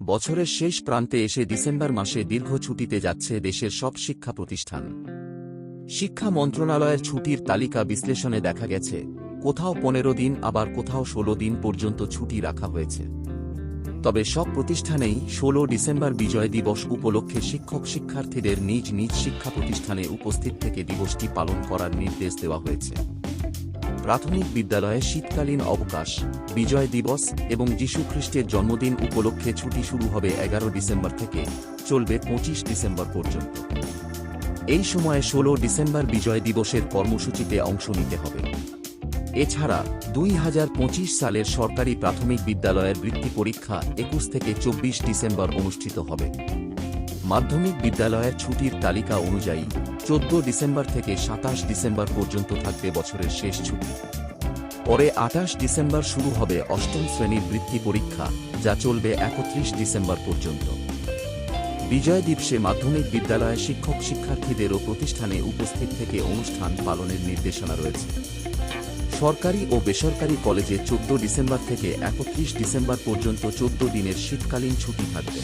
বছরের শেষ প্রান্তে এসে ডিসেম্বর মাসে দীর্ঘ ছুটিতে যাচ্ছে দেশের সব শিক্ষা প্রতিষ্ঠান। শিক্ষা মন্ত্রণালয়ের ছুটির তালিকা বিশ্লেষণে দেখা গেছে, কোথাও পনেরো দিন, আবার কোথাও ষোলো দিন পর্যন্ত ছুটি রাখা হয়েছে। তবে সব প্রতিষ্ঠানেই ষোলো ডিসেম্বর বিজয় দিবস উপলক্ষে শিক্ষক শিক্ষার্থীদের নিজ নিজ শিক্ষা প্রতিষ্ঠানে উপস্থিত থেকে দিবসটি পালন করার নির্দেশ দেওয়া হয়েছে। প্রাথমিক বিদ্যালয়ে শীতকালীন অবকাশ, বিজয় দিবস এবং যীশুখ্রিস্টের জন্মদিন উপলক্ষে ছুটি শুরু হবে এগারো ডিসেম্বর থেকে, চলবে পঁচিশ ডিসেম্বর পর্যন্ত। এই সময়ে ষোলো ডিসেম্বর বিজয় দিবসের কর্মসূচিতে অংশ নিতে হবে। এছাড়া দুই হাজার পঁচিশ সালের সরকারি প্রাথমিক বিদ্যালয়ের বৃত্তি পরীক্ষা একুশ থেকে চব্বিশ ডিসেম্বর অনুষ্ঠিত হবে। মাধ্যমিক বিদ্যালয়ের ছুটির তালিকা অনুযায়ী চোদ্দ ডিসেম্বর থেকে সাতাশ ডিসেম্বর পর্যন্ত থাকবে বছরের শেষ ছুটি। পরে আঠাশ ডিসেম্বর শুরু হবে অষ্টম শ্রেণির বৃত্তি পরীক্ষা, যা চলবে একত্রিশ ডিসেম্বর পর্যন্ত। বিজয় দিবসে মাধ্যমিক বিদ্যালয়ে শিক্ষক শিক্ষার্থীদেরও প্রতিষ্ঠানে উপস্থিত থেকে অনুষ্ঠান পালনের নির্দেশনা রয়েছে। সরকারি ও বেসরকারি কলেজে চোদ্দ ডিসেম্বর থেকে একত্রিশ ডিসেম্বর পর্যন্ত চোদ্দ দিনের শীতকালীন ছুটি থাকবে।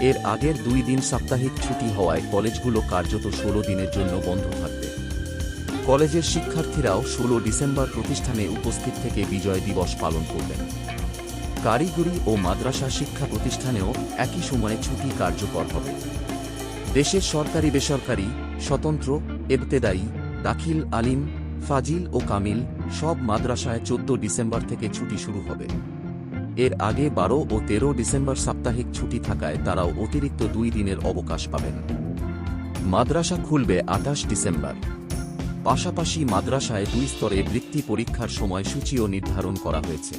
এর আগের দুই দিন সাপ্তাহিক ছুটি হওয়ায় কলেজগুলো কার্যত ষোলো দিনের জন্য বন্ধ থাকবে। কলেজের শিক্ষার্থীরাও ষোলো ডিসেম্বর প্রতিষ্ঠানে উপস্থিত থেকে বিজয় দিবস পালন করবেন। কারিগরি ও মাদ্রাসা শিক্ষা প্রতিষ্ঠানেও একই সময়ে ছুটি কার্যকর হবে। দেশের সরকারি বেসরকারি, স্বতন্ত্র, এবতেদায়ী, দাখিল, আলিম, ফাজিল ও কামিল সব মাদ্রাসায় চোদ্দ ডিসেম্বর থেকে ছুটি শুরু হবে। এর আগে বারো ও তেরো ডিসেম্বর সাপ্তাহিক ছুটি থাকায় তারাও অতিরিক্ত দুই দিনের অবকাশ পাবেন। মাদ্রাসা খুলবে আঠাশ ডিসেম্বর। পাশাপাশি মাদ্রাসায় দুই স্তরে বৃত্তি পরীক্ষার সময়সূচিও নির্ধারণ করা হয়েছে।